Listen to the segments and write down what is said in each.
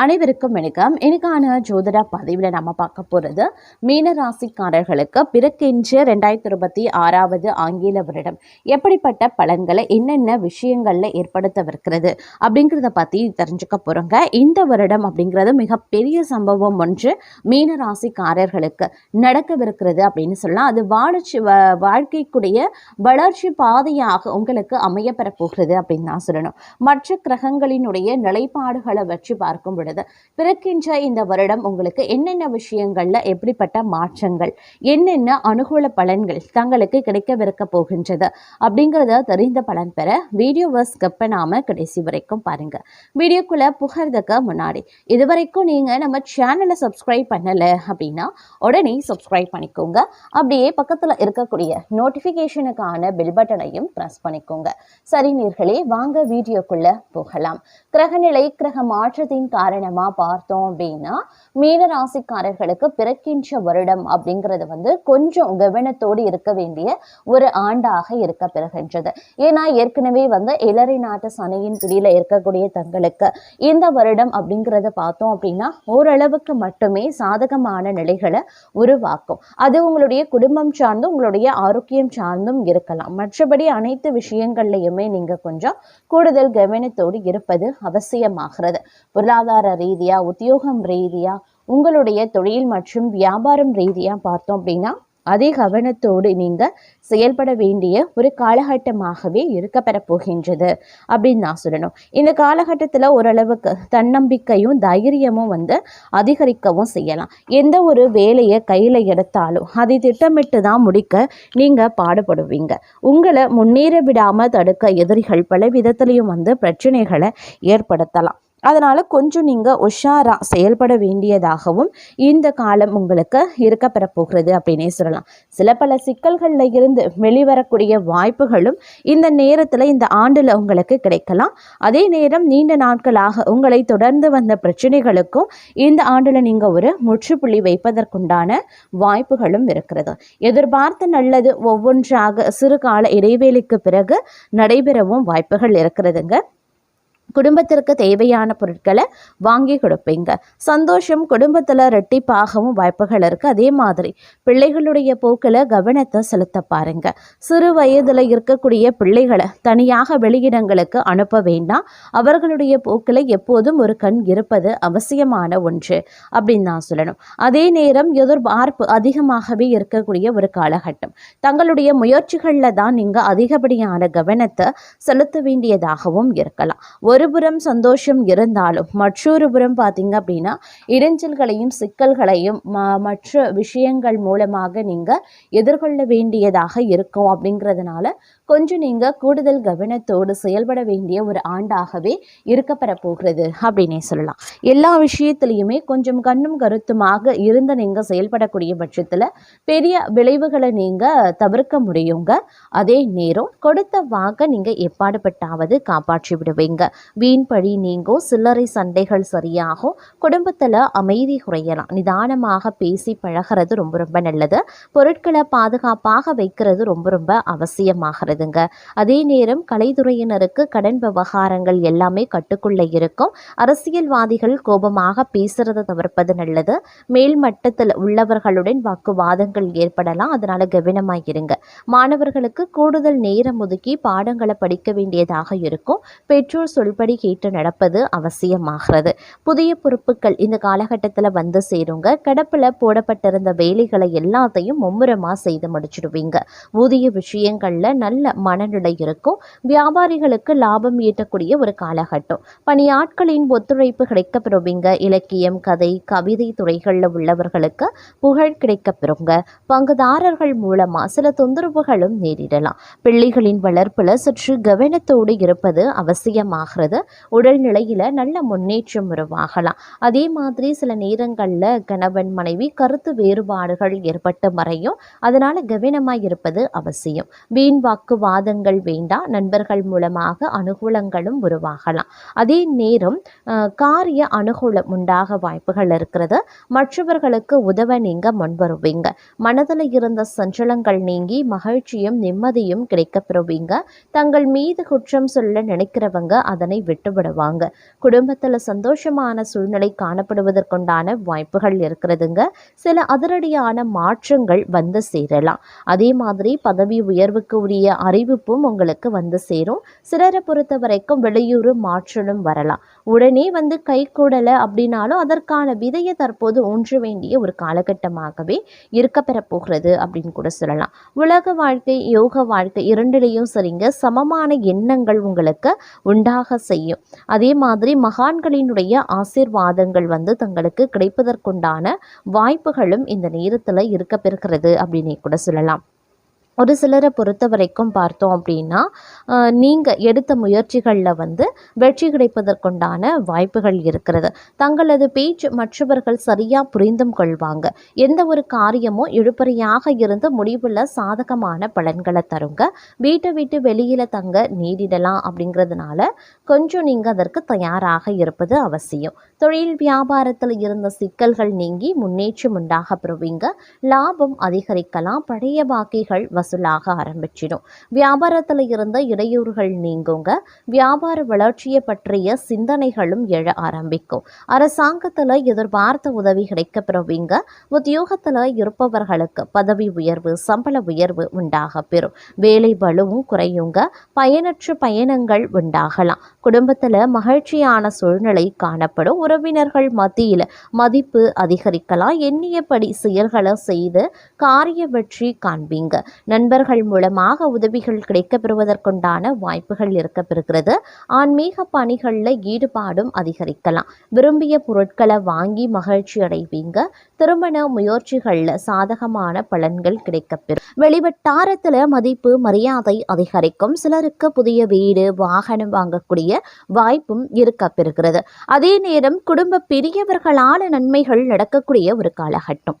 அனைவருக்கும் வணக்கம். இன்னைக்கான ஜோதிட பதிவில் நம்ம பார்க்க போகிறது மீனராசிக்காரர்களுக்கு பிறக்கின்ற ரெண்டாயிரத்தி இருபத்தி ஆறாவது ஆங்கில வருடம். எப்படிப்பட்ட பலன்களை என்னென்ன விஷயங்களில் ஏற்படுத்தவிருக்கிறது அப்படிங்கிறத பற்றி தெரிஞ்சுக்க போகிறோங்க இந்த வருடம் அப்படிங்கிறது மிகப்பெரிய சம்பவம் ஒன்று மீனராசிக்காரர்களுக்கு நடக்கவிருக்கிறது அப்படின்னு சொல்லலாம். அது வாழ்ச்சி வ- வாழ்க்கைக்குடைய வளர்ச்சி பாதையாக உங்களுக்கு அமையப்பெற போகிறது அப்படின்னு தான் சொல்லணும். மற்ற கிரகங்களினுடைய நிலைப்பாடுகளை வச்சு பார்க்கும் பொழுது பிறக்கின்ற இந்த வருடம் உங்களுக்கு என்னென்ன விஷயங்கள்ல எப்படிப்பட்ட மாற்றங்கள் என்னென்ன அனுகூல பலன்கள் தங்களுக்கு கிடைக்கவிருக்க போகின்றது அப்படிங்கிறத தெரிந்த பலன் பெற வீடியோவை ஸ்கிப் பண்ணாம கடைசி வரைக்கும் பாருங்க. வீடியோக்குள்ள புகழ்றதுக்கு முன்னாடி இதுவரைக்கும் நீங்க நம்ம சேனலை சப்ஸ்கிரைப் பண்ணல அப்படின்னா உடனே சப்ஸ்கிரைப் பண்ணிக்கோங்க. அப்படியே பக்கத்துல இருக்கக்கூடிய நோட்டிஃபிகேஷனுக்கான பெல் பட்டனையும் ப்ரெஸ் பண்ணிக்கோங்க. சரி நீர்களே வாங்க வீடியோக்குள்ள போகலாம். கிரகநிலை கிரக மாற்றத்தின் காரணம் பார்த்தோம் அப்படின்னா மீனராசிக்காரர்களுக்கு பிறக்கின்ற வருடம் அப்படிங்கிறது வந்து கொஞ்சம் கவனத்தோடு இருக்க வேண்டிய ஒரு ஆண்டாக இருக்க பெறுகின்றது. ஏன்னா ஏற்கனவே வந்து இளறி நாட்டு சனையின் பிடியில இருக்கக்கூடிய தங்களுக்கு இந்த வருடம் அப்படிங்கிறத பார்த்தோம் அப்படின்னா ஓரளவுக்கு மட்டுமே சாதகமான நிலைகளை உருவாக்கும். அது உங்களுடைய குடும்பம் சார்ந்தும் உங்களுடைய ஆரோக்கியம் சார்ந்தும் இருக்கலாம். மற்றபடி அனைத்து விஷயங்கள்லையுமே நீங்க கொஞ்சம் கூடுதல் கவனத்தோடு இருப்பது அவசியமாகிறது. பொருளாதார ரீதியா உத்தியோகம் ரீதியா உங்களுடைய தொழில் மற்றும் வியாபாரம் ரீதியா பார்த்தோம் அப்படின்னா அதே கவனத்தோடு நீங்க செயல்பட வேண்டிய ஒரு காலகட்டமாகவே இருக்கப்பெற போகின்றது அப்படின்னு நான் சொல்லணும். இந்த காலகட்டத்தில் ஓரளவுக்கு தன்னம்பிக்கையும் தைரியமும் வந்து அதிகரிக்கவும் செய்யலாம். எந்த ஒரு வேலையை கையில் எடுத்தாலும் அதை திட்டமிட்டு தான் முடிக்க நீங்கள் பாடுபடுவீங்க. உங்களை முன்னேற விடாமல் தடுக்க எதிரிகள் பல விதத்துலையும் வந்து பிரச்சனைகளை ஏற்படுத்தலாம். அதனால் கொஞ்சம் நீங்கள் உஷாராக செயல்பட வேண்டியதாகவும் இந்த காலம் உங்களுக்கு இருக்கப்பெற போகிறது அப்படின்னே சொல்லலாம். சில பல சிக்கல்களில் இருந்து வெளிவரக்கூடிய வாய்ப்புகளும் இந்த நேரத்தில் இந்த ஆண்டில் உங்களுக்கு கிடைக்கலாம். அதே நேரம் நீண்ட நாட்களாக உங்களை தொடர்ந்து வந்த பிரச்சனைகளுக்கும் இந்த ஆண்டில் நீங்கள் ஒரு முற்றுப்புள்ளி வைப்பதற்குண்டான வாய்ப்புகளும் இருக்கிறது. எதிர்பார்த்த நல்லது ஒவ்வொன்றாக சிறு கால இடைவேளைக்கு பிறகு நடைபெறவும் வாய்ப்புகள் இருக்கிறதுங்க. குடும்பத்திற்கு தேவையான பொருட்களை வாங்கி கொடுப்பீங்க. சந்தோஷம் குடும்பத்தில் ரெட்டிப்பாகவும் வாய்ப்புகள் இருக்குது அதே மாதிரி பிள்ளைகளுடைய போக்கில் கவனத்தை செலுத்த பாருங்க. சிறு வயதில் இருக்கக்கூடிய பிள்ளைகளை தனியாக வெளியிடங்களுக்கு அனுப்ப வேண்டாம். அவர்களுடைய போக்கில் எப்போதும் ஒரு கண் இருப்பது அவசியமான ஒன்று அப்படின்னு நான் சொல்லணும். அதே நேரம் எதிர்பார்ப்பு அதிகமாகவே இருக்கக்கூடிய ஒரு காலகட்டம். தங்களுடைய முயற்சிகளில் தான் நீங்கள் அதிகப்படியான கவனத்தை செலுத்த வேண்டியதாகவும் இருக்கலாம். ஒருபுறம் சந்தோஷம் இருந்தாலும் மற்றொரு புறம் பார்த்தீங்க அப்படின்னா இடைஞ்சல்களையும் சிக்கல்களையும் மற்ற விஷயங்கள் மூலமாக நீங்கள் எதிர்கொள்ள வேண்டியதாக இருக்கும் அப்படிங்கிறதுனால கொஞ்சம் நீங்கள் கூடுதல் கவனத்தோடு செயல்பட வேண்டிய ஒரு ஆண்டாகவே இருக்கப்பெற போகிறது அப்படின்னே சொல்லலாம். எல்லா விஷயத்துலையுமே கொஞ்சம் கண்ணும் கருத்துமாக இருந்து நீங்கள் செயல்படக்கூடிய பட்சத்தில் பெரிய விளைவுகளை நீங்கள் தவிர்க்க முடியுங்க. அதே நேரம் கொடுத்த வாக்க நீங்கள் எப்பாடுபட்டாவது காப்பாற்றி விடுவீங்க. வீண் பழி நீங்கும் சில்லறை சண்டைகள் சரியாகும் குடும்பத்தில் அமைதி குறையலாம். நிதானமாக பேசி பழகிறது ரொம்ப ரொம்ப நல்லது. பொருட்களை பாதுகாப்பாக வைக்கிறது ரொம்ப ரொம்ப அவசியமாகிறது. அவசியமாகிறதுங்க அதே நேரம் கலைத்துறையினருக்கு கடன் விவகாரங்கள் எல்லாமே கட்டுக்குள்ளே இருக்கும். அரசியல்வாதிகள் கோபமாக பேசுறதை தவிர்ப்பது நல்லது. மேல் மட்டத்தில் உள்ளவர்களுடன் வாக்குவாதங்கள் ஏற்படலாம். அதனால கவனமாக இருங்க. மாணவர்களுக்கு கூடுதல் நேரம் ஒதுக்கி பாடங்களை படிக்க வேண்டியதாக இருக்கும். பெற்றோர் சொல்படி கேட்டு நடப்பது அவசியமாகிறது. புதிய பொறுப்புகள் இந்த காலகட்டத்தில் வந்து சேருங்க. கிடப்பில் போடப்பட்டிருந்த வேலைகளை எல்லாத்தையும் மும்முரமாக செய்து முடிச்சிடுவீங்க. ஊதிய விஷயங்களில் நல்ல மனநிலை இருக்கும் வியாபாரிகளுக்கு லாபம் ஈட்டக்கூடிய ஒரு காலகட்டம். பணியாட்களின் ஒத்துழைப்பு கிடைக்கப்பெறுவீங்க. இலக்கியம் கதை கவிதை துறைகளில் உள்ளவர்களுக்கு புகழ் கிடைக்கப்பெறுங்க. பங்குதாரர்கள் மூலமாக சில தொந்தரவுகளும் நேரிடலாம். பிள்ளைகளின் வளர்ப்பில் சுற்று கவனத்தோடு இருப்பது அவசியமாகிறது. உடல்நிலையில் நல்ல முன்னேற்றம் உருவாகலாம். அதே மாதிரி சில நேரங்களில் கணவன் மனைவி கருத்து வேறுபாடுகள் ஏற்பட்டு மறையும். அதனால் கவனமாக இருப்பது அவசியம். வீண் வாக்கு வாக்குவாதங்கள் வேண்டாம் நண்பர்கள் மூலமாக அனுகூலங்களும் உருவாகலாம். அதே நேரம் காரிய அனுகூலம் உண்டாக வாய்ப்புகள் இருக்கிறது. மற்றவர்களுக்கு உதவ நீங்க முன்வருவீங்க. மனதில் இருந்த சஞ்சலங்கள் நீங்கி மகிழ்ச்சியும் நிம்மதியும் கிடைக்க பெறுவீங்க தங்கள் மீது குற்றம் சொல்ல நினைக்கிறவங்க அதனை விட்டுவிடுவாங்க. குடும்பத்தில் சந்தோஷமான சூழ்நிலை காணப்படுவதற்குண்டான வாய்ப்புகள் இருக்கிறதுங்க. சில அதிரடியான மாற்றங்கள் வந்து சேரலாம். அதே மாதிரி பதவி உயர்வுக்கு உரிய அறிவிப்பும் உங்களுக்கு வந்து சேரும். சிலரை பொறுத்த வரைக்கும் வெளியூர் மாற்றலும் வரலாம். உடனே வந்து கை கூடலை அப்படின்னாலும் அதற்கான விதையை தற்போது ஊன்ற வேண்டிய ஒரு காலகட்டமாகவே இருக்க போகிறது அப்படின்னு கூட சொல்லலாம். உலக வாழ்க்கை யோக வாழ்க்கை இரண்டிலையும் சரிங்க. சமமான எண்ணங்கள் உங்களுக்கு உண்டாக செய்யும். அதே மாதிரி மகான்களினுடைய ஆசீர்வாதங்கள் வந்து தங்களுக்கு கிடைப்பதற்குண்டான வாய்ப்புகளும் இந்த நேரத்தில் இருக்க பெறுகிறது அப்படின்னே கூட சொல்லலாம். ஒரு சிலரை பொறுத்த வரைக்கும் பார்த்தோம் அப்படின்னா நீங்கள் எடுத்த முயற்சிகளில் வந்து வெற்றி கிடைப்பதற்குண்டான வாய்ப்புகள் இருக்கிறது. தங்களது பேச்சு மற்றவர்கள் சரியாக புரிந்தும் கொள்வாங்க. எந்த ஒரு காரியமும் இழுபறியாக இருந்து முடிவில் சாதகமான பலன்களை தருங்க. வீட்டை விட்டு வெளியில் தங்க நீடிடலாம் அப்படிங்கிறதுனால கொஞ்சம் நீங்கள் அதற்கு தயாராக இருப்பது அவசியம். தொழில் வியாபாரத்தில் இருந்த சிக்கல்கள் நீங்கி முன்னேற்றம் உண்டாக பெறுவீங்க. லாபம் அதிகரிக்கலாம். பழைய பாக்கிகள் வசூலாக ஆரம்பிச்சிடும். வியாபாரத்தில் இருந்த இடையூறுகள் நீங்குங்க. வியாபார வளர்ச்சியை பற்றிய சிந்தனைகளும் எழ ஆரம்பிக்கும். அரசாங்கத்தில் எதிர்பார்த்த உதவி கிடைக்கப்பெறுவீங்க. உத்தியோகத்தில் இருப்பவர்களுக்கு பதவி உயர்வு சம்பள உயர்வு உண்டாக பெறும். வேலை பளுவும் குறையுங்க. பயனற்ற பயணங்கள் உண்டாகலாம். குடும்பத்தில் மகிழ்ச்சியான சூழ்நிலை காணப்படும். உறவினர்கள் மத்தியில் மதிப்பு அதிகரிக்கலாம். எண்ணியபடி செயல்களை செய்து காரிய வெற்றி காண்பீங்க. நண்பர்கள் மூலமாக உதவிகள் கிடைக்கப் பெறுவதற்குண்டான வாய்ப்புகள் இருக்க பெறுகிறது ஆன்மீக பணிகளில் ஈடுபாடும் அதிகரிக்கலாம். விரும்பிய பொருட்களை வாங்கி மகிழ்ச்சி அடைவீங்க. திருமண முயற்சிகளில் சாதகமான பலன்கள் கிடைக்கப்பெறும் வெளிவட்டாரத்தில் மதிப்பு மரியாதை அதிகரிக்கும். சிலருக்கு புதிய வீடு வாகனம் வாங்கக்கூடிய வாய்ப்பும் இருக்க பெறுகிறது அதே நேரம் குடும்ப பெரியவர்களான நன்மைகள் நடக்கக்கூடிய ஒரு காலகட்டம்.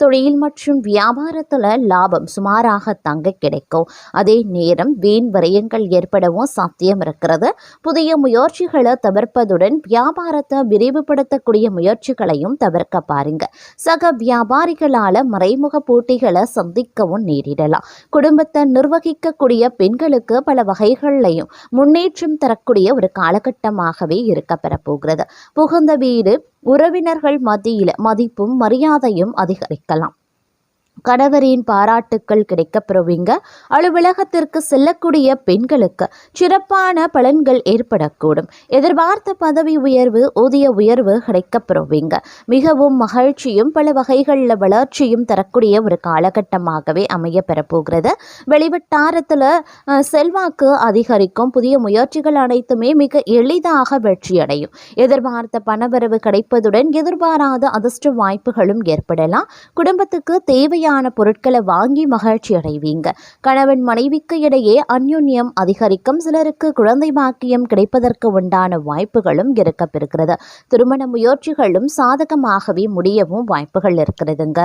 தொழில் மற்றும் வியாபாரத்தில் லாபம் சுமாராக தங்க கிடைக்கும். அதே நேரம் வீண் விரயங்கள் ஏற்படவும் சாத்தியம் இருக்கிறது. புதிய முயற்சிகளை தவிர்ப்பதுடன் வியாபாரத்தை விரிவுபடுத்தக்கூடிய முயற்சிகளையும் தவிர்க்க பாருங்க. சக வியாபாரிகளால் மறைமுக போட்டிகளை சந்திக்கவும் நேரிடலாம். குடும்பத்தை நிர்வகிக்கக்கூடிய பெண்களுக்கு பல வகைகள்லையும் முன்னேற்றம் தரக்கூடிய ஒரு காலகட்டமாகவே இருக்க பெறப்போகிறது புகுந்த வீடு உறவினர்கள் மத்தியில் மதிப்பும் மரியாதையும் அதிகரிக்கலாம். கணவரின் பாராட்டுக்கள் கிடைக்கப்பெறுவீங்க. அலுவலகத்திற்கு செல்லக்கூடிய பெண்களுக்கு சிறப்பான பலன்கள் ஏற்படக்கூடும். எதிர்பார்த்த பதவி உயர்வு ஊதிய உயர்வு கிடைக்கப்பெறுவீங்க. மிகவும் மகிழ்ச்சியும் பல வகைகளில் வளர்ச்சியும் தரக்கூடிய ஒரு காலகட்டமாகவே அமைய பெறப்போகிறது. வெளிவட்டாரத்தில் செல்வாக்கு அதிகரிக்கும். புதிய முயற்சிகள் அனைத்துமே மிக எளிதாக வெற்றியடையும். எதிர்பார்த்த பணவரவு கிடைப்பதுடன் எதிர்பாராத அதிர்ஷ்ட வாய்ப்புகளும் ஏற்படலாம். குடும்பத்துக்கு தேவையான தேவையான பொருட்களை வாங்கி மகிழ்ச்சி அடைவீங்க. கணவன் மனைவிக்கு இடையே அந்யுன்யம் அதிகரிக்கும். சிலருக்கு குழந்தை பாக்கியம் கிடைப்பதற்கு உண்டான வாய்ப்புகளும் இருக்கப்பெறுகிறது. திருமண முயற்சிகளும் சாதகமாகவே முடியவும் வாய்ப்புகள் இருக்கிறதுங்க.